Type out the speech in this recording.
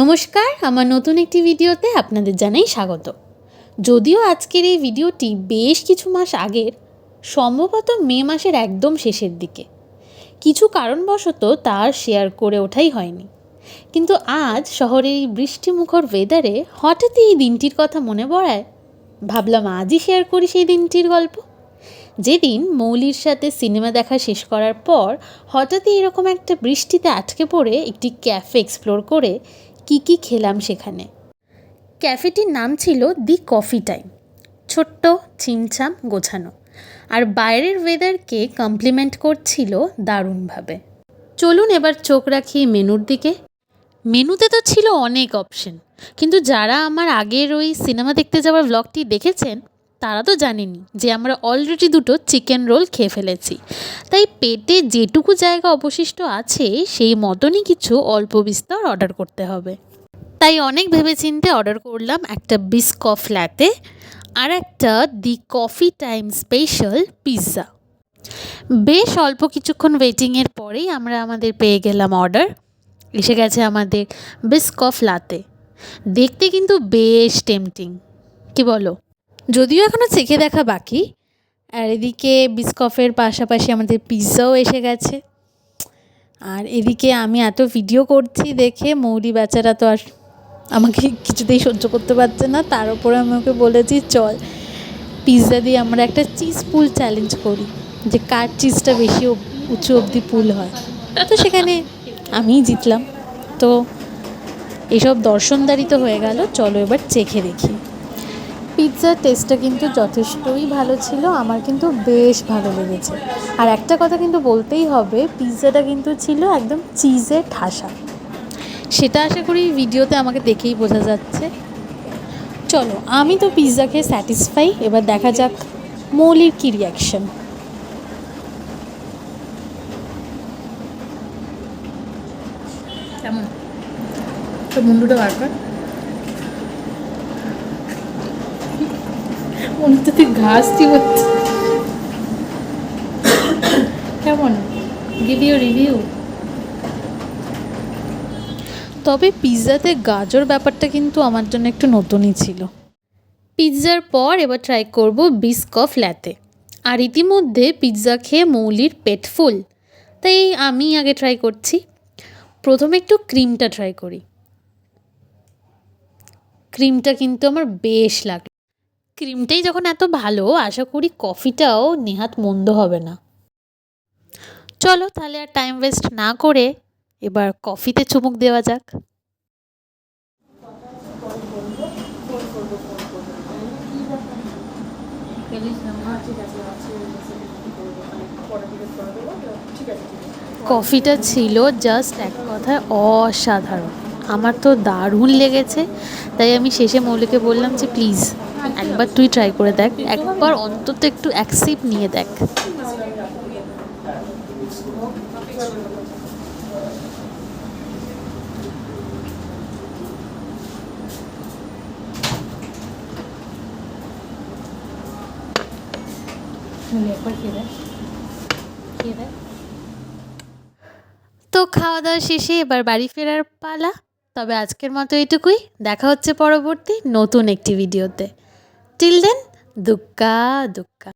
নমস্কার, আমার নতুন একটি ভিডিওতে আপনাদের জানাই স্বাগত। যদিও আজকের এই ভিডিওটি বেশ কিছু মাস আগের, সম্ভবত মে মাসের একদম শেষের দিকে। কিছু কারণবশত তার শেয়ার করে ওঠাই হয়নি। কিন্তু আজ শহরের এই বৃষ্টিমুখর ওয়েদারে হঠাৎই এই দিনটির কথা মনে পড়ায়, ভাবলাম আজই শেয়ার করি সেই দিনটির গল্প। যেদিন মৌলির সাথে সিনেমা দেখা শেষ করার পর হঠাৎই এরকম একটা বৃষ্টিতে আটকে পড়ে একটি ক্যাফে এক্সপ্লোর করে কি কি খেলাম সেখানে? ক্যাফেটির নাম ছিল দি কফি টাইম। ছোট্ট, ছিমছাম, গোছানো। আর বাইরের ওয়েদারকে কমপ্লিমেন্ট করছিল দারুণভাবে। চলুন এবার চোখ রাখি মেনুর দিকে। মেনুতে তো ছিল অনেক অপশন। কিন্তু যারা আমার আগের ওই সিনেমা দেখতে যাওয়ার ব্লগটি দেখেছেন তারা তো জানেনি যে আমরা অলরেডি দুটো চিকেন রোল খেয়ে ফেলেছি। তাই পেটে যেটুকু জায়গা অবশিষ্ট আছে, সেই মতনই কিছু অল্প বিস্তর অর্ডার করতে হবে। তাই অনেক ভেবেচিন্তে অর্ডার করলাম একটা বিস্কফ ল্যাতে আর একটা the coffee time special pizza বেশ অল্প কিছুক্ষণ ওয়েটিংয়ের পরেই আমরা আমাদের পেয়ে গেলাম অর্ডার এসে গেছে আমাদের বিস্কফ লাতে দেখতে কিন্তু বেশ টেমটিং কি বলো? যদিও এখনও চেখে দেখা বাকি। আর এদিকে বিস্কফের পাশাপাশি আমাদের পিৎজাও এসে গেছে। আর এদিকে আমি এত ভিডিও করছি দেখে মৌরি বেচারা তো আর আমাকে কিছুতেই সহ্য করতে পারছে না। তার উপরে আমি ওকে বলেছি, চল পিৎজা দিয়ে আমরা একটা চিজ পুল চ্যালেঞ্জ করি, যে কার চিজটা বেশি উঁচু অবধি পুল হয়। তো সেখানে আমিই জিতলাম। তো এসব দর্শনদারি তো হয়ে গেল। চলো এবার চেখে দেখি। পিৎজার টেস্টটা কিন্তু যথেষ্টই ভালো ছিল। আমার কিন্তু বেশ ভালো লেগেছে। আর একটা কথা কিন্তু বলতেই হবে, পিৎজাটা কিন্তু ছিল একদম চিজে ঠাসা। সেটা আশা করি ভিডিওতে আমাকে দেখেই বোঝা যাচ্ছে। চলো, আমি তো পিৎজা খেয়ে স্যাটিসফাই এবার দেখা যাক মৌলির কী রিয়াকশন কেমন? তো মুন্ডুটা বার কর। মনে ঘাস তুই ঘাসটি হচ্ছে। কেমন? রিভিউ তবে পিৎজাতে গাজর ব্যাপারটা কিন্তু আমার জন্য একটু নতুনই ছিল। পিৎজার পর এবার ট্রাই করব বিস্কফ ল্যাতে। আর ইতিমধ্যে পিৎজা খেয়ে মৌলির পেট ফুল। তাই আমি আগে ট্রাই করছি। প্রথমে একটু ক্রিমটা ট্রাই করি। ক্রিমটা কিন্তু আমার বেশ লাগল। ক্রিমটাই যখন এত ভালো, আশা করি কফিটাও নেহাত মন্দ হবে না। চলো তাহলে আর টাইম ওয়েস্ট না করে এবার কফিতে চুমুক দেওয়া যাক। কফিটা ছিল জাস্ট এক কথায় অসাধারণ। আমার তো দারুণ লেগেছে। তাই আমি শেষে মৌলিকে বললাম যে প্লিজ একবার তুই ট্রাই করে দেখ। একবার অন্তত একটু অ্যাক্সিপ নিয়ে দেখ। তো খাওয়া দাওয়া শেষে এবার বাড়ি ফেরার পালা। তবে আজকের মতো এটুকুই দেখা হচ্ছে পরবর্তী নতুন একটি ভিডিওতে। টিল দেন দুক্কা দুক্কা।